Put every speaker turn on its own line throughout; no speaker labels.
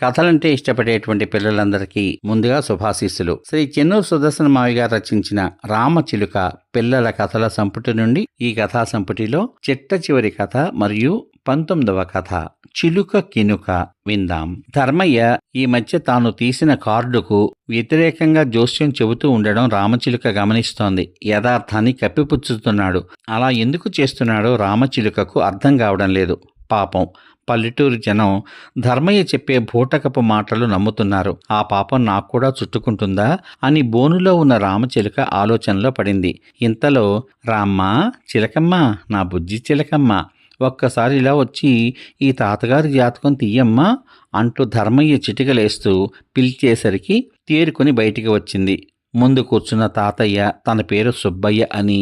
కథలంటే ఇష్టపడేటువంటి పిల్లలందరికీ ముందుగా శుభాశీస్సులు. శ్రీ చెన్నూరు సుదర్శన మావి గారు రచించిన రామచిలుక పిల్లల కథల సంపుటి నుండి ఈ కథా సంపుటిలో చిట్ట చివరి కథ మరియు పంతొమ్మిదవ కథ చిలుక కినుక విందాం. ధర్మయ్య ఈ మధ్య తాను తీసిన కార్డుకు వ్యతిరేకంగా జోస్యం చెబుతూ ఉండడం రామచిలుక గమనిస్తోంది. యథార్థాన్ని కప్పిపుచ్చుతున్నాడు. అలా ఎందుకు చేస్తున్నాడో రామచిలుకకు అర్థం కావడం లేదు. పాపం పల్లెటూరు జనం ధర్మయ్య చెప్పే భూటకపు మాటలు నమ్ముతున్నారు. ఆ పాపం నాకు కూడా చుట్టుకుంటుందా? అని బోనులో ఉన్న రామచిలుక ఆలోచనలో పడింది. ఇంతలో రామ్మ చిలకమ్మ నా బుజ్జి చిలకమ్మ ఒక్కసారి ఇలా వచ్చి ఈ తాతగారి జాతకం తీయమ్మా అంటూ ధర్మయ్య చిటికలేస్తూ పిలిచేసరికి తేరుకొని బయటికి వచ్చింది. ముందు కూర్చున్న తాతయ్య తన పేరు సుబ్బయ్య అని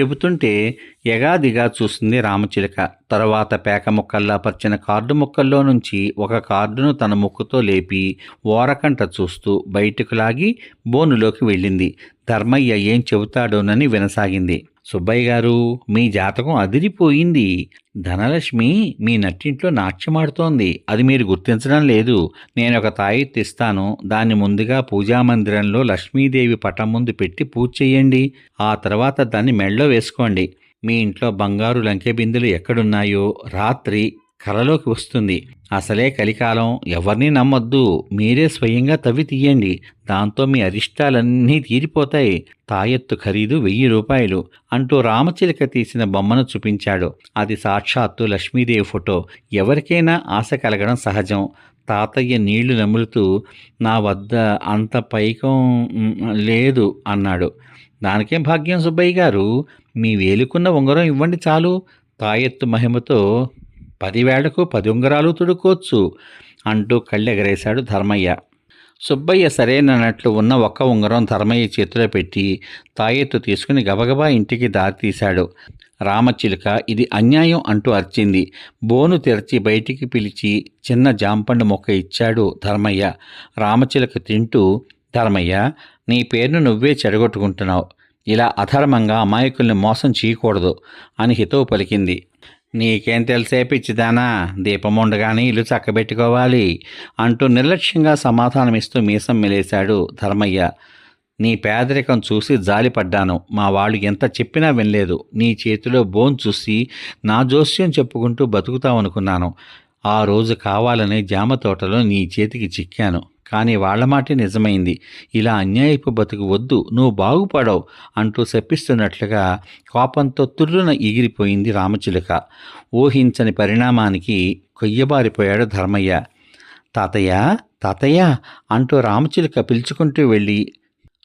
చెబుతుంటే ఎగాదిగా చూసింది రామచిలక. తరువాత పేక ముక్కల్లా పరిచిన కార్డు ముక్కల్లో నుంచి ఒక కార్డును తన ముక్కుతో లేపి ఓరకంట చూస్తూ బయటకు లాగి బోనులోకి వెళ్ళింది. ధర్మయ్య ఏం చెబుతాడోనని వినసాగింది. సుబ్బయ్య గారు మీ జాతకం అదిరిపోయింది. ధనలక్ష్మి మీ నట్టింట్లో నాట్యమాడుతోంది అది మీరు గుర్తించడం లేదు. నేను ఒక తాయెత్తు ఇస్తాను దాన్ని ముందుగా పూజా మందిరంలో లక్ష్మీదేవి పటం ముందు పెట్టి పూజ చేయండి. ఆ తర్వాత దాన్ని మెళ్ళో వేసుకోండి. మీ ఇంట్లో బంగారు లంకె బిందులు ఎక్కడున్నాయో రాత్రి కలలోకి వస్తుంది. అసలే కలికాలం. ఎవరిని నమ్మొద్దు. మీరే స్వయంగా తవ్వి తీయండి. దాంతో మీ అరిష్టాలన్నీ తీరిపోతాయి. తాయెత్తు ఖరీదు వెయ్యి రూపాయలు అంటూ రామచిలక తీసిన బొమ్మను చూపించాడు. అది సాక్షాత్తు లక్ష్మీదేవి ఫోటో. ఎవరికైనా ఆశ కలగడం సహజం. తాతయ్య నీళ్ళు నములుతూ నా వద్ద అంత పైకం లేదు అన్నాడు. దానికేం భాగ్యం సుబ్బయ్య గారు? మీ వేలుకున్న ఉంగరం ఇవ్వండి చాలు. తాయెత్తు మహిమతో పదివేళ్ళకు పది ఉంగరాలు తుడుకోవచ్చు అంటూ కళ్ళెగరేశాడు ధర్మయ్య. సుబ్బయ్య సరేనన్నట్లు ఉన్న ఒక్క ఉంగరం ధర్మయ్య చేతిలో పెట్టి తాయెత్తు తీసుకుని గబగబా ఇంటికి దారి తీశాడు రామచిలుక ఇది అన్యాయం అంటూ అర్చింది. బోను తెరచి బయటికి పిలిచి చిన్న జాంపండు మొక్క ఇచ్చాడు ధర్మయ్య. రామచిలుక తింటూ ధర్మయ్య నీ పేరును నువ్వే చెడగొట్టుకుంటున్నావు. ఇలా అధర్మంగా అమాయకుల్ని మోసం చేయకూడదు అని హితవు పలికింది. నీకేం తెలిసే పిచ్చిదానా? దీపం ఉండగానే ఇల్లు చక్కబెట్టుకోవాలి అంటూ నిర్లక్ష్యంగా సమాధానమిస్తూ మీసం మెలేశాడు ధర్మయ్య. నీ పేదరికం చూసి జాలిపడ్డాను మా వాళ్ళు ఎంత చెప్పినా వినలేదు. నీ చేతిలో బోన్ చూసి నా జోస్యం చెప్పుకుంటూ బతుకుతావనుకున్నాను. ఆ రోజు కావాలనే జామ తోటలో నీ చేతికి చిక్కాను. కానీ వాళ్ళ మాటే నిజమైంది. ఇలా అన్యాయపు బతుకు వద్దు నువ్వు బాగుపడవు అంటూ శపిస్తున్నట్లుగా కోపంతో తుర్రున ఎగిరిపోయింది రామచిలుక. ఊహించని పరిణామానికి కొయ్యబారిపోయాడు ధర్మయ్య. తాతయ్య తాతయ్య అంటూ రామచిలుక పిలుచుకుంటూ వెళ్ళి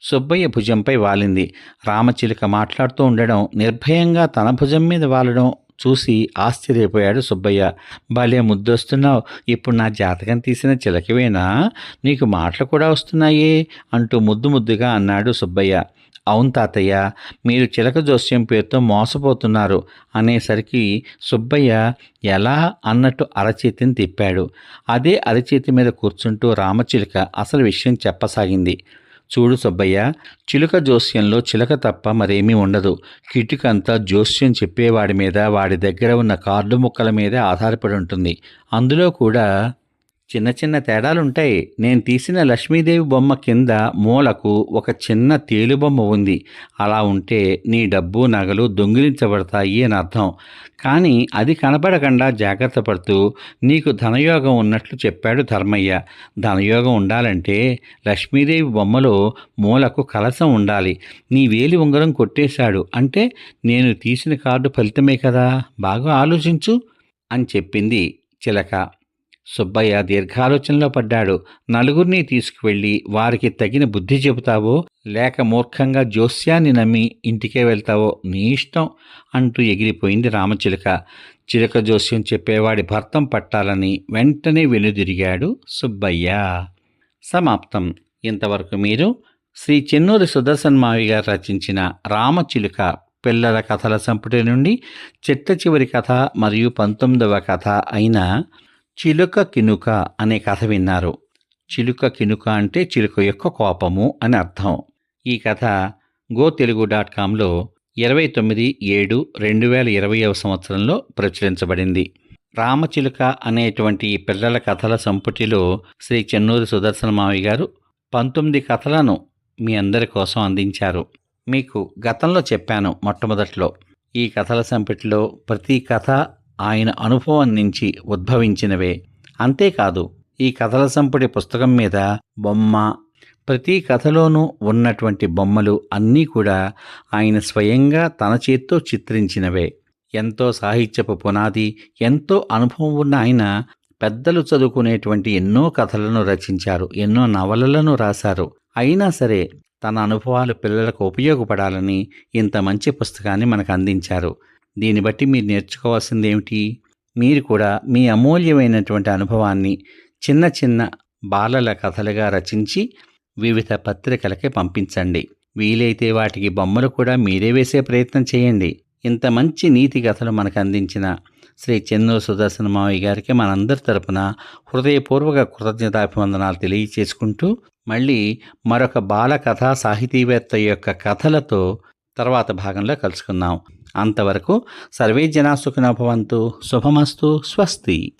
సుబ్బయ్య భుజంపై వాలింది. రామచిలుక మాట్లాడుతూ ఉండడం నిర్భయంగా తన భుజం మీద వాలడం చూసి ఆశ్చర్యపోయాడు సుబ్బయ్య. భలే ముద్దొస్తున్నావు. ఇప్పుడు నా జాతకం తీసిన చిలకవేనా? నీకు మాటలు కూడా వస్తున్నాయే అంటూ ముద్దు ముద్దుగా అన్నాడు సుబ్బయ్య. అవును తాతయ్య మీరు చిలక జోస్యం పేరుతో మోసపోతున్నారు అనేసరికి సుబ్బయ్య ఎలా అన్నట్టు అరచేతిని తిప్పాడు. అదే అరచేతి మీద కూర్చుంటూ రామచిలుక అసలు విషయం చెప్పసాగింది. చూడు సుబ్బయ్య చిలుక జోస్యంలో చిలక తప్ప మరేమీ ఉండదు. కిటికంతా జోస్యం చెప్పేవాడి మీద వాడి దగ్గర ఉన్న కార్డు ముక్కల మీద ఆధారపడి ఉంటుంది. అందులో కూడా చిన్న చిన్న తేడాలుంటాయి. నేను తీసిన లక్ష్మీదేవి బొమ్మ కింద మూలకు ఒక చిన్న తేలుబొమ్మ ఉంది. అలా ఉంటే నీ డబ్బు నగలు దొంగిలించబడతాయి అని అర్థం. కానీ అది కనపడకుండా జాగ్రత్త పడుతూ నీకు ధనయోగం ఉన్నట్లు చెప్పాడు ధర్మయ్య. ధనయోగం ఉండాలంటే లక్ష్మీదేవి బొమ్మలో మూలకు కలసం ఉండాలి. నీ వేలి ఉంగరం కొట్టేశాడు అంటే నేను తీసిన కార్డు ఫలితమే కదా? బాగా ఆలోచించు అని చెప్పింది చిలక. సుబ్బయ్య దీర్ఘాలోచనలో పడ్డాడు. నలుగురిని తీసుకువెళ్ళి వారికి తగిన బుద్ధి చెబుతావో లేక మూర్ఖంగా జోస్యాన్ని నమ్మి ఇంటికే వెళ్తావో నీ ఇష్టం అంటూ ఎగిరిపోయింది రామచిలుక. చిలుక జోస్యం చెప్పేవాడి భర్తం పట్టాలని వెంటనే వెనుదిరిగాడు సుబ్బయ్య. సమాప్తం. ఇంతవరకు మీరు శ్రీ చెన్నూరి సుదర్శన్ మావి గారు రచించిన రామచిలుక పిల్లల కథల సంపుటి నుండి చిట్ట చివరి కథ మరియు పంతొమ్మిదవ కథ అయిన చిలుక కినుక అనే కథ విన్నారు. చిలుక కినుక అంటే చిలుక యొక్క కోపము అని అర్థం. ఈ కథ గో తెలుగు డాట్ కామ్లో ఇరవై తొమ్మిది ఏడు రెండు వేల ఇరవైవ సంవత్సరంలో ప్రచురించబడింది. రామచిలుక అనేటువంటి ఈ పిల్లల కథల సంపుటిలో శ్రీ చెన్నూరు సుదర్శన మావి గారు పంతొమ్మిది కథలను మీ అందరి కోసం అందించారు. మీకు గతంలో చెప్పాను మొట్టమొదట్లో. ఈ కథల సంపుటిలో ప్రతి కథ ఆయన అనుభవం నుంచి ఉద్భవించినవే. అంతేకాదు ఈ కథల సంపుటి పుస్తకం మీద బొమ్మ ప్రతి కథలోనూ ఉన్నటువంటి బొమ్మలు అన్నీ కూడా ఆయన స్వయంగా తన చేత్తో చిత్రించినవే. ఎంతో సాహిత్యపు పునాది ఎంతో అనుభవం ఉన్న ఆయన పెద్దలు చదువుకునేటువంటి ఎన్నో కథలను రచించారు ఎన్నో నవలలను రాశారు. అయినా సరే తన అనుభవాలు పిల్లలకు ఉపయోగపడాలని ఇంత మంచి పుస్తకాన్ని మనకు అందించారు. దీన్ని బట్టి మీరు నేర్చుకోవాల్సింది ఏమిటి మీరు కూడా మీ అమూల్యమైనటువంటి అనుభవాన్ని చిన్న చిన్న బాలల కథలుగా రచించి వివిధ పత్రికలకి పంపించండి. వీలైతే వాటికి బొమ్మలు కూడా మీరే వేసే ప్రయత్నం చేయండి. ఇంత మంచి నీతి కథలు మనకు అందించిన శ్రీ చెన్నూరు సుదర్శన మావయ్య గారికి మనందరి తరపున హృదయపూర్వక కృతజ్ఞతాభివందనాలు తెలియచేసుకుంటూ మళ్ళీ మరొక బాల కథా సాహితీవేత్త యొక్క కథలతో తర్వాత భాగంలో కలుసుకుందాం. అంతవరకు సర్వే జనా సుఖినో భవంతు. శుభమస్తు. స్వస్తి.